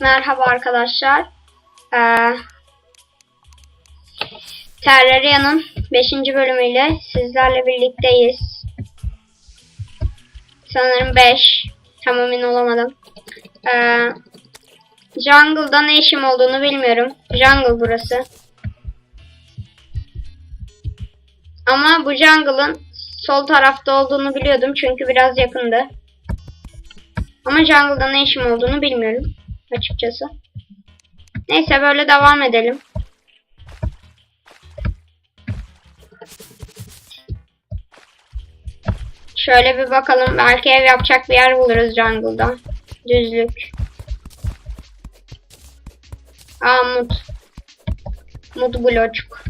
Merhaba arkadaşlar. Ee, Terraria'nın 5. bölümüyle sizlerle birlikteyiz. Sanırım 5. Tam emin olamadım. Ee, Jungle'da ne işim olduğunu bilmiyorum. Jungle burası. Ama bu jungle'ın sol tarafta olduğunu biliyordum çünkü biraz yakındı. Ama jungle'da ne işim olduğunu bilmiyorum açıkçası. Neyse böyle devam edelim. Şöyle bir bakalım. Belki ev yapacak bir yer buluruz jungle'da. Düzlük. Aa mut. Mut blocuk.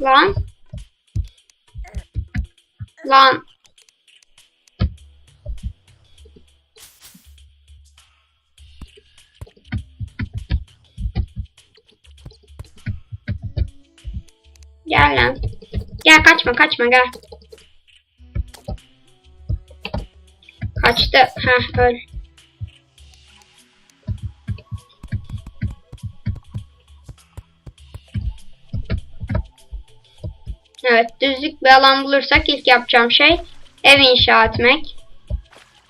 Lan. Lan. Gel lan. Gel kaçma kaçma gel. Kaçtı. Heh öl. Evet düzlük bir alan bulursak ilk yapacağım şey ev inşa etmek.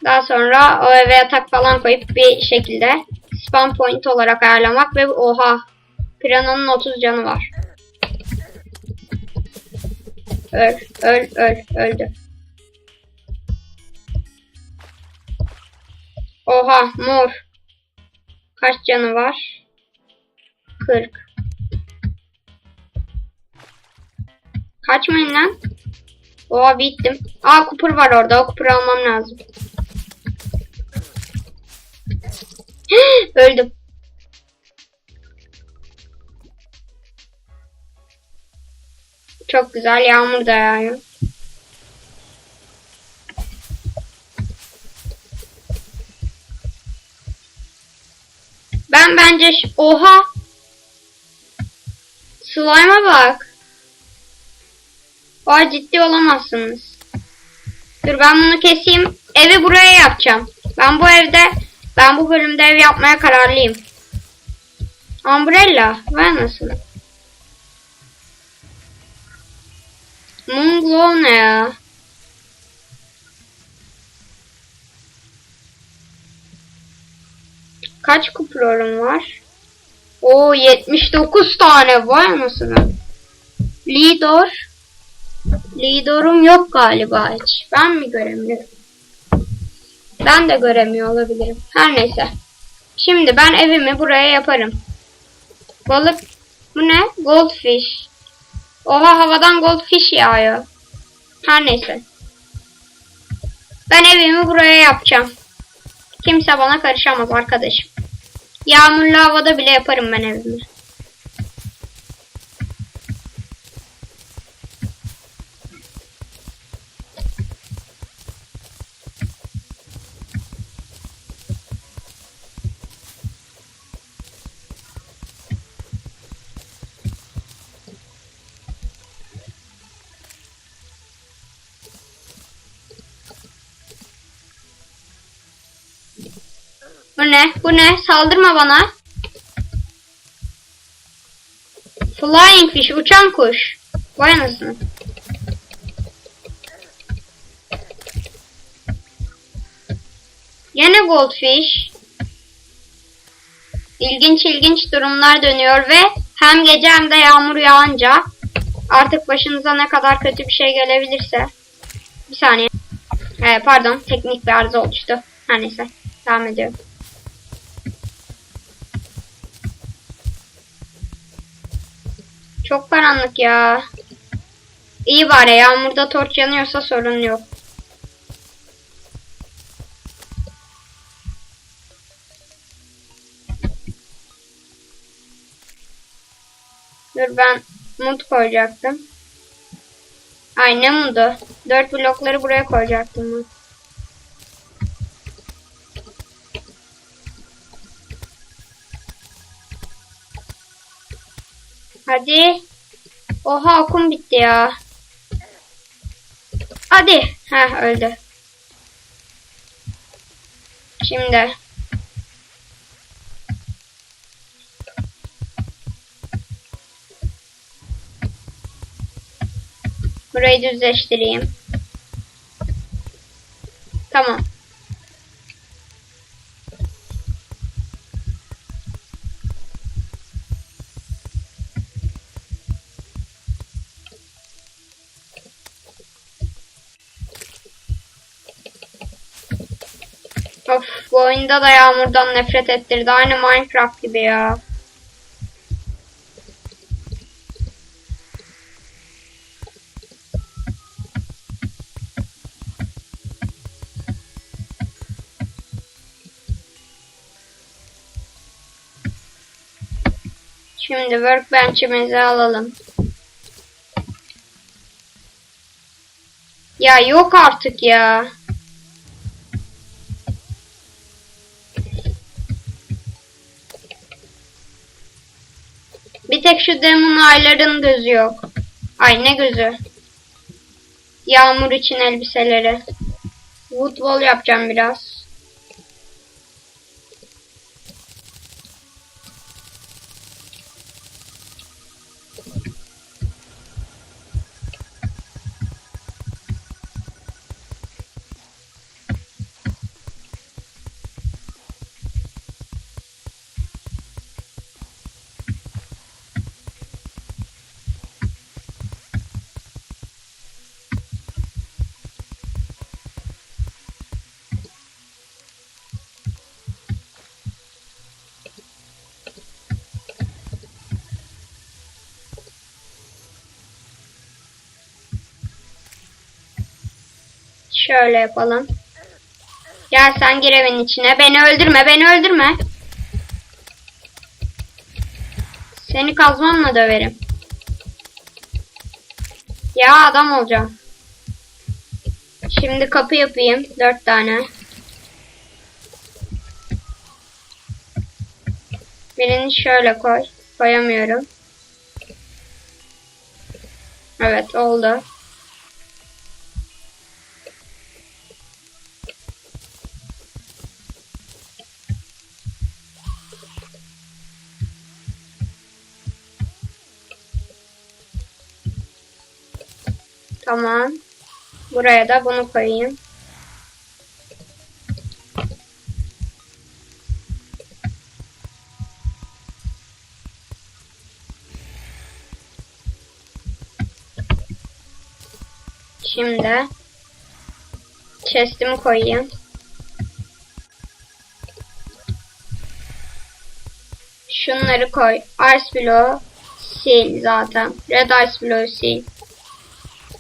Daha sonra o eve yatak falan koyup bir şekilde spawn point olarak ayarlamak ve oha Pirana'nın 30 canı var. Öl, öl, öl, öldü. Oha mor. Kaç canı var? 40. Kaçmayın lan. Oha bittim. Aa kupur var orada. O kupuru almam lazım. Öldüm. Çok güzel yağmur da yağıyor. Ben bence oha Slime'a bak. Oha ciddi olamazsınız. Dur ben bunu keseyim. Evi buraya yapacağım. Ben bu evde ben bu bölümde ev yapmaya kararlıyım. Umbrella. Vay nasıl? Moonglow ne ya? Kaç kuplorum var? Oo 79 tane vay anasını. Leader. Leader'um yok galiba hiç. Ben mi göremiyorum? Ben de göremiyor olabilirim. Her neyse. Şimdi ben evimi buraya yaparım. Balık. Bu ne? Goldfish. Oha havadan goldfish yağıyor. Her neyse. Ben evimi buraya yapacağım. Kimse bana karışamaz arkadaşım. Yağmurlu havada bile yaparım ben evimi. Bu ne? Bu ne? Saldırma bana. Flying fish, uçan kuş. Vay anasını. Yine goldfish. İlginç ilginç durumlar dönüyor ve hem gece hem de yağmur yağınca artık başınıza ne kadar kötü bir şey gelebilirse. Bir saniye. Ee, pardon teknik bir arıza oluştu. Her neyse devam ediyorum. Çok karanlık ya. İyi bari yağmurda torç yanıyorsa sorun yok. Dur ben mut koyacaktım. Ay ne mudu? Dört blokları buraya koyacaktım Hadi. Oha okum bitti ya. Hadi. Heh öldü. Şimdi. Burayı düzleştireyim. Tamam. Bu oyunda da yağmurdan nefret ettirdi. Aynı Minecraft gibi ya. Şimdi workbench'imizi alalım. Ya yok artık ya. Bir tek şu Demon Aylar'ın gözü yok. Ay ne gözü? Yağmur için elbiseleri. Wood wall yapacağım biraz. Şöyle yapalım. Gel sen gir evin içine. Beni öldürme, beni öldürme. Seni kazmanla döverim. Ya adam olacağım. Şimdi kapı yapayım. Dört tane. Birini şöyle koy. Koyamıyorum. Evet oldu. Tamam. Buraya da bunu koyayım. Şimdi chest'imi koyayım. Şunları koy. Ice block sil zaten. Red ice block sil.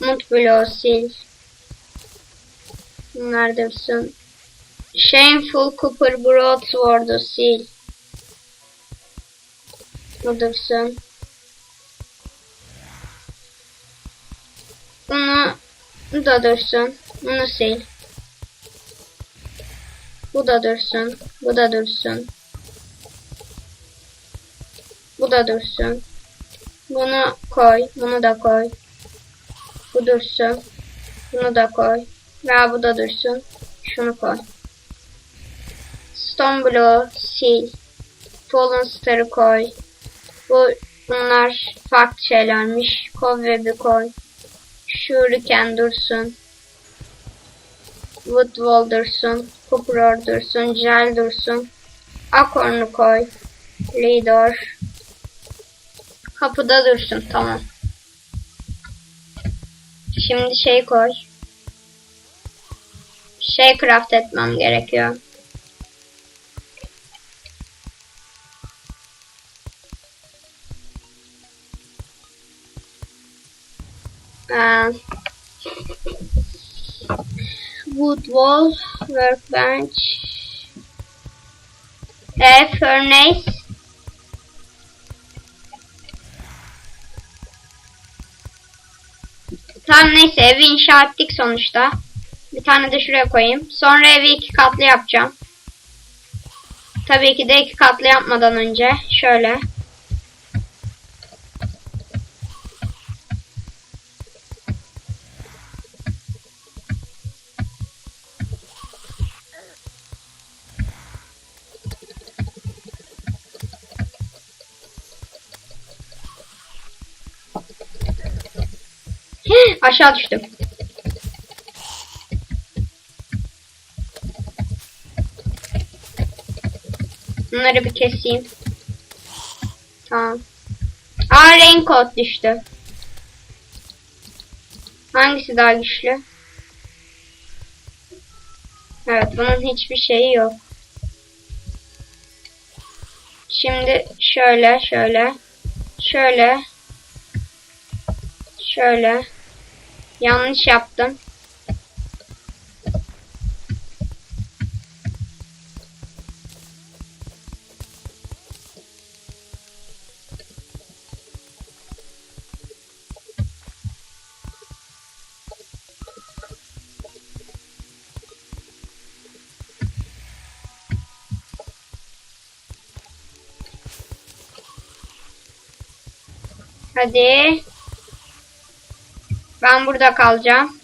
Mut bloğu sil. Dursun. Shameful Cooper Broadsword'u sil. Bu dursun. Bunu bu da dursun. Bunu sil. Bu da dursun. Bu da dursun. Bu da dursun. Bunu koy. Bunu da koy. Bu dursun. Bunu da koy. Ve bu da dursun. Şunu koy. Stone Blow sil. Fallen Star'ı koy. Bu bunlar farklı şeylermiş. Cobweb'i koy. Shuriken dursun. Wood Wall dursun. Cooper dursun. Gel dursun. Akorn'u koy. Leader. Kapıda dursun. Tamam. Şimdi şey koy. Şey craft etmem gerekiyor. Ee, wood wall, workbench, e, furnace, Tamam neyse evi inşa ettik sonuçta. Bir tane de şuraya koyayım. Sonra evi iki katlı yapacağım. Tabii ki de iki katlı yapmadan önce şöyle. Aşağı düştüm. Bunları bir keseyim. Tamam. Aa raincoat düştü. Hangisi daha güçlü? Evet bunun hiçbir şeyi yok. Şimdi şöyle şöyle şöyle şöyle yanlış yaptım. Hadi. Ben burada kalacağım.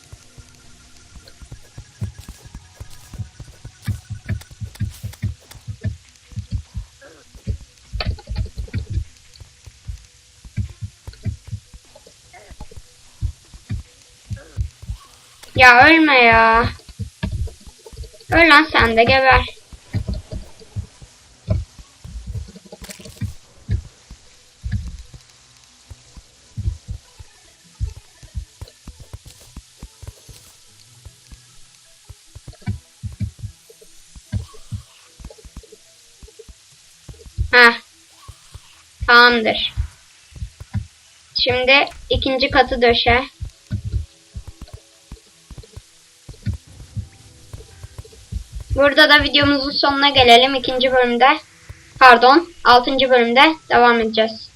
Ya ölme ya. Öl lan sen de geber. Tamamdır. Şimdi ikinci katı döşe. Burada da videomuzun sonuna gelelim. İkinci bölümde, pardon, altıncı bölümde devam edeceğiz.